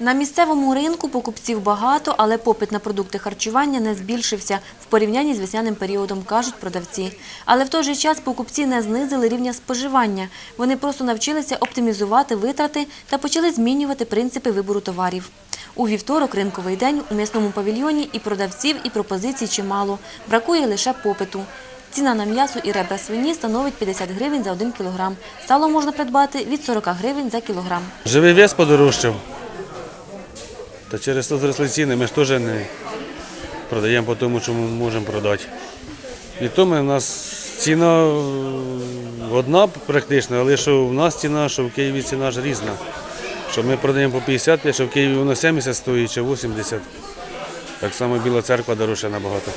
На місцевому ринку покупців багато, але попит на продукти харчування не збільшився в порівнянні з весняним періодом, кажуть продавці. Але в той же час покупці не знизили рівня споживання. Вони просто навчилися оптимізувати витрати та почали змінювати принципи вибору товарів. У вівторок ринковий день у м'ясному павільйоні і продавців, і пропозицій чимало. Бракує лише попиту. Ціна на м'ясо і ребра свині становить 50 гривень за 1 кілограм. Сало можна придбати від 40 гривень за кілограм. Живий вес подорожчав. Та через то зросли ціни ми ж теж не продаємо по тому, що ми можемо продати. І тому в нас ціна одна практично, але що в нас ціна, що в Києві ціна ж різна. Що ми продаємо по 55, що в Києві воно 70 стоїть чи 80. Так само Біла церква дорожча набагато.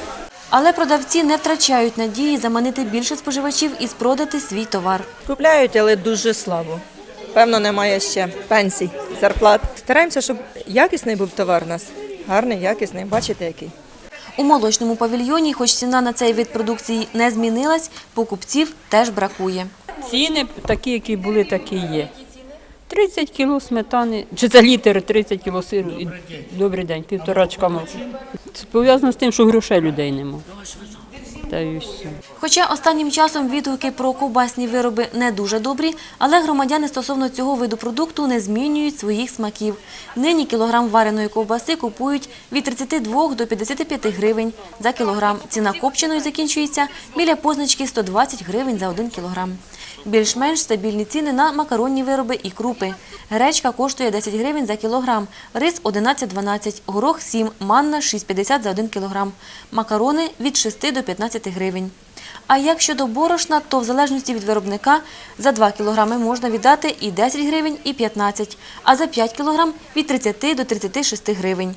Але продавці не втрачають надії заманити більше споживачів і спродати свій товар. Купляють, але дуже слабо. Певно, немає ще пенсій, зарплат. Стараємося, щоб якісний був товар у нас. Гарний, якісний. Бачите, який. У молочному павільйоні, хоч ціна на цей вид продукції не змінилась, покупців теж бракує. Ціни такі, які були, такі є. 30 кіло сметани, чи за літр 30 кіло сиру. І добрий день, півторачка. Це пов'язано з тим, що грошей людей нема. Та. Хоча останнім часом відгуки про ковбасні вироби не дуже добрі, але громадяни стосовно цього виду продукту не змінюють своїх смаків. Нині кілограм вареної ковбаси купують від 32 до 55 гривень за кілограм. Ціна копченої закінчується біля позначки 120 гривень за 1 кілограм. Більш-менш стабільні ціни на макаронні вироби і крупи. Гречка коштує 10 гривень за кілограм, рис 11-12, горох 7, манна 6,50 за 1 кілограм, макарони від 6 до 15 гривень. А як щодо борошна, то в залежності від виробника за 2 кілограми можна віддати і 10 гривень, і 15, а за 5 кілограм від 30 до 36 гривень.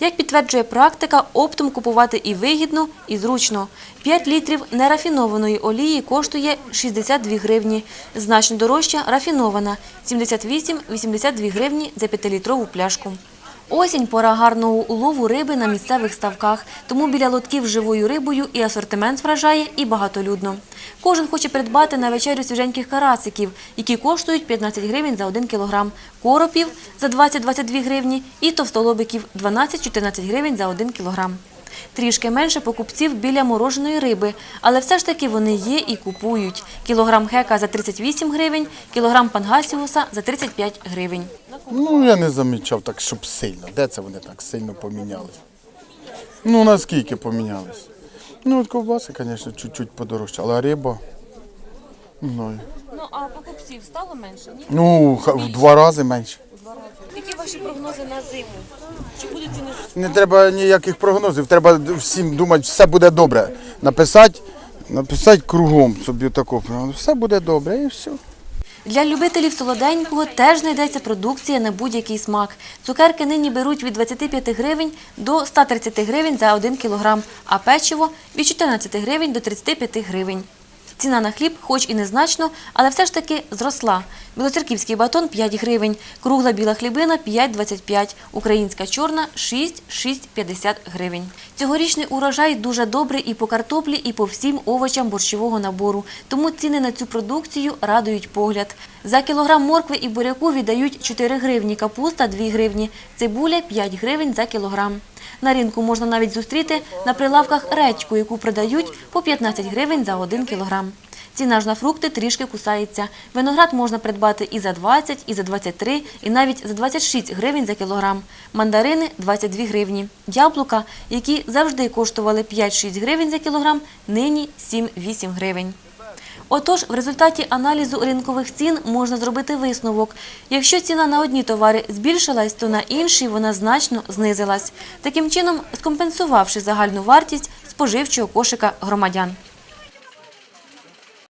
Як підтверджує практика, оптом купувати і вигідно, і зручно. 5 літрів нерафінованої олії коштує 62 гривні. Значно дорожча рафінована – 78-82 гривні за 5-літрову пляшку. Осінь – пора гарного улову риби на місцевих ставках, тому біля лотків з живою рибою і асортимент вражає, і багатолюдно. Кожен хоче придбати на вечерю свіженьких карасиків, які коштують 15 гривень за 1 кілограм, коропів за 20-22 гривні і товстолобиків 12-14 гривень за 1 кілограм. Трішки менше покупців біля мороженої риби, але все ж таки вони є і купують. Кілограм хека за 38 гривень, кілограм пангасіуса за 35 гривень. Ну, я не замічав так, щоб сильно. Де це вони так сильно помінялись? Ну, наскільки помінялись? Ну, от ковбаси, звісно, чуть-чуть подорожче, але риба. Ну, Ну а покупців стало менше? Ні? ну ха- в два рази менше. Які ваші прогнози на зиму? Чи будуть ціни Не треба ніяких прогнозів, треба всім думати, все буде добре. Написати, написати кругом собі таку, все буде добре і все. Для любителів солоденького теж знайдеться продукція на будь-який смак. Цукерки нині беруть від 25 гривень до 130 гривень за 1 кілограм, а печиво – від 14 гривень до 35 гривень. Ціна на хліб, хоч і незначно, але все ж таки зросла. Білоцерківський батон – 5 гривень, кругла біла хлібина – 5,25, українська чорна – 6-6,50 гривень. Цьогорічний урожай дуже добрий і по картоплі, і по всім овочам борщового набору. Тому ціни на цю продукцію радують погляд. За кілограм моркви і буряку віддають 4 гривні, капуста – 2 гривні, цибуля – 5 гривень за кілограм. На ринку можна навіть зустріти на прилавках речку, яку продають по 15 гривень за 1 кілограм. Ціна ж на фрукти трішки кусається. Виноград можна придбати і за 20, і за 23, і навіть за 26 гривень за кілограм. Мандарини – 22 гривні. Яблука, які завжди коштували 5-6 гривень за кілограм, нині 7-8 гривень. Отож, в результаті аналізу ринкових цін можна зробити висновок. Якщо ціна на одні товари збільшилась, то на інші вона значно знизилась, таким чином скомпенсувавши загальну вартість споживчого кошика громадян.